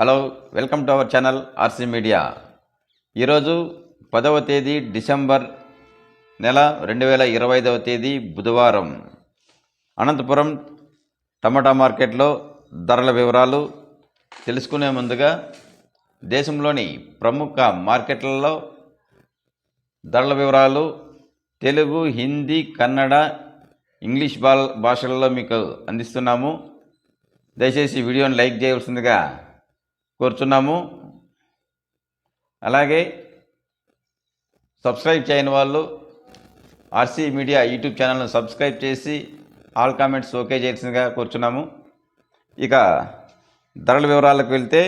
Hello welcome to our channel RC media ఈరోజు పదవ తేదీ డిసెంబర్ నెల రెండు వేల ఇరవై ఐదవ తేదీ బుధవారం. అనంతపురం టమాటా మార్కెట్లో ధరల వివరాలు తెలుసుకునే ముందుగా దేశంలోని ప్రముఖ మార్కెట్లలో ధరల వివరాలు తెలుగు హిందీ కన్నడ ఇంగ్లీష్ బా భాషలలో మీకు అందిస్తున్నాము. దయచేసి వీడియోని లైక్ చేయవలసిందిగా కోరుచున్నాము. అలాగే సబ్స్క్రైబ్ చేయని వాళ్ళు ఆర్సీ మీడియా యూట్యూబ్ ఛానల్ను సబ్స్క్రైబ్ చేసి ఆల్ కామెంట్స్ ఓకే చేయాల్సిందిగా కోరుచున్నాము. ఇక ధరల వివరాలకు వెళ్తే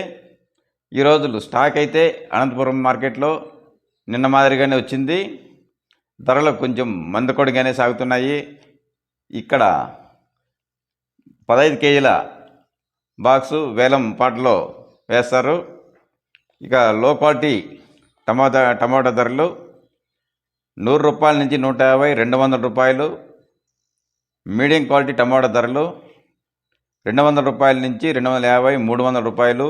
ఈ రోజులు స్టాక్ అయితే అనంతపురం మార్కెట్లో నిన్న మాదిరిగానే వచ్చింది. ధరలు కొంచెం మందకొడిగానే సాగుతున్నాయి. ఇక్కడ పదహైదు కేజీల బాక్సు వేలం పాటలో వేస్తారు. ఇక లో క్వాలిటీ టమాటా టమాటా ధరలు నూరు రూపాయల నుంచి నూట యాభై రెండు వందల రూపాయలు. మీడియం క్వాలిటీ టమాటా ధరలు రెండు వందల రూపాయల నుంచి రెండు వందల యాభై మూడు వందల రూపాయలు.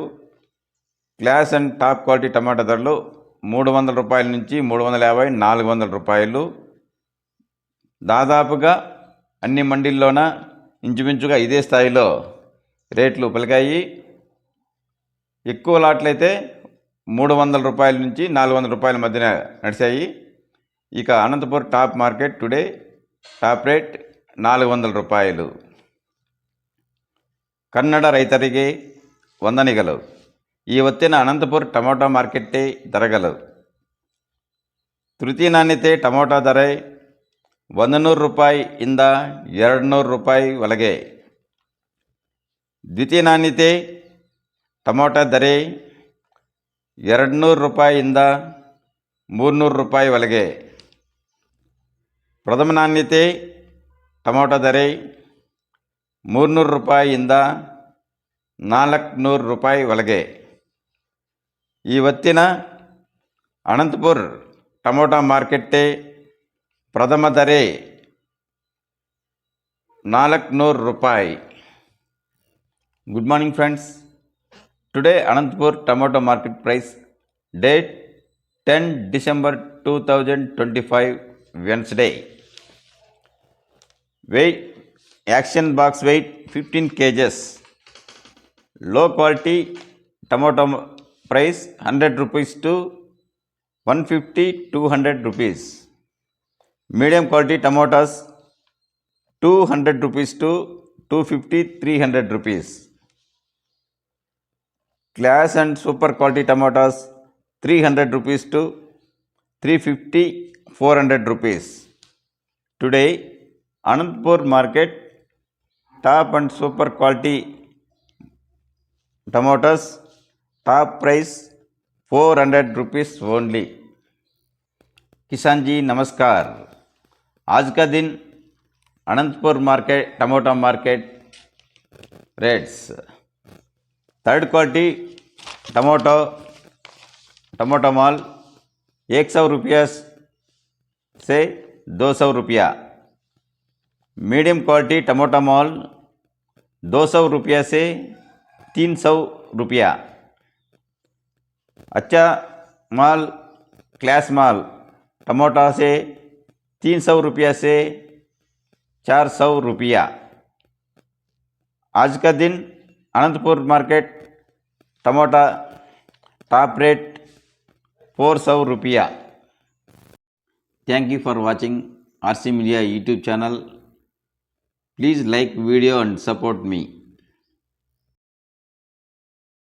Class and top quality tomato ధరలు మూడు వందల రూపాయల నుంచి మూడు వందల యాభై నాలుగు వందల రూపాయలు. దాదాపుగా అన్ని మండీల్లోన ఇంచుమించుగా ఇదే స్థాయిలో రేట్లు పలికాయి. ఎక్కువ లాట్లయితే మూడు వందల రూపాయల నుంచి నాలుగు వందల రూపాయల మధ్యన నడిచాయి ఇక Anantapur top market today top rate నాలుగు వందల రూపాయలు ಕನ್ನಡ ರೈತರಿಗೆ ವಂದನೆಗಳು ಈ ಹೊತ್ತಿನ ಅನಂತಪುರ ಟೊಮೊಟೊ ಮಾರ್ಕೆಟ್ಟೇ ದರಗಳು ತೃತೀಯ ನಾಣ್ಯತೆ ಟೊಮೊಟೊ ದರ ಒಂದು ನೂರು ರೂಪಾಯಿಯಿಂದ ಎರಡು ನೂರು ರೂಪಾಯಿ ಒಳಗೆ ದ್ವಿತೀಯ ನಾಣ್ಯತೆ ಟೊಮೊಟೊ ದರ ಎರಡು ನೂರು ರೂಪಾಯಿಯಿಂದ ಮೂರುನೂರು ರೂಪಾಯಿ ಒಳಗೆ. ಪ್ರಥಮ ನಾಣ್ಯತೆ, ಟೊಮೊಟೊ ದರ ಮೂರುನೂರು ರೂಪಾಯಿಯಿಂದ ನಾಲ್ಕುನೂರು ರೂಪಾಯಿ ಒಳಗೆ. ಇವತ್ತಿನ ಅನಂತಪುರ ಟೊಮೊಟೊ ಮಾರ್ಕೆಟ್ಟೆ ಪ್ರಥಮ ದರೆ ನಾಲ್ಕುನೂರು ರೂಪಾಯಿ. Good morning friends. Today, Anantapur tomato market price date 10 December 2025 Wednesday. Weight action box weight 15 kgs. Low quality tomato price 100 rupees to 150 200 rupees. Medium quality tomatoes 200 rupees to 250 300 rupees. class and super quality tomatoes 300 rupees to 350 400 rupees today Anandpur market top and super quality tomatoes top price 400 rupees only किसान जी नमस्कार आज का दिन Anantapur market tomato market rates third quality tomato tomato माल एक सौ रुपया से दो सौ रुपया। मीडियम क्वालिटी टमाटो माल दो सौ रुपया से तीन सौ रुपया। अच्छा माल क्लास माल टमाटा से तीन सौ रुपया से चार सौ रुपया। आज का दिन Anantapur market tomato top rate four సౌ రూపాయ. Thank you for watching RC media YouTube channel please like video and support me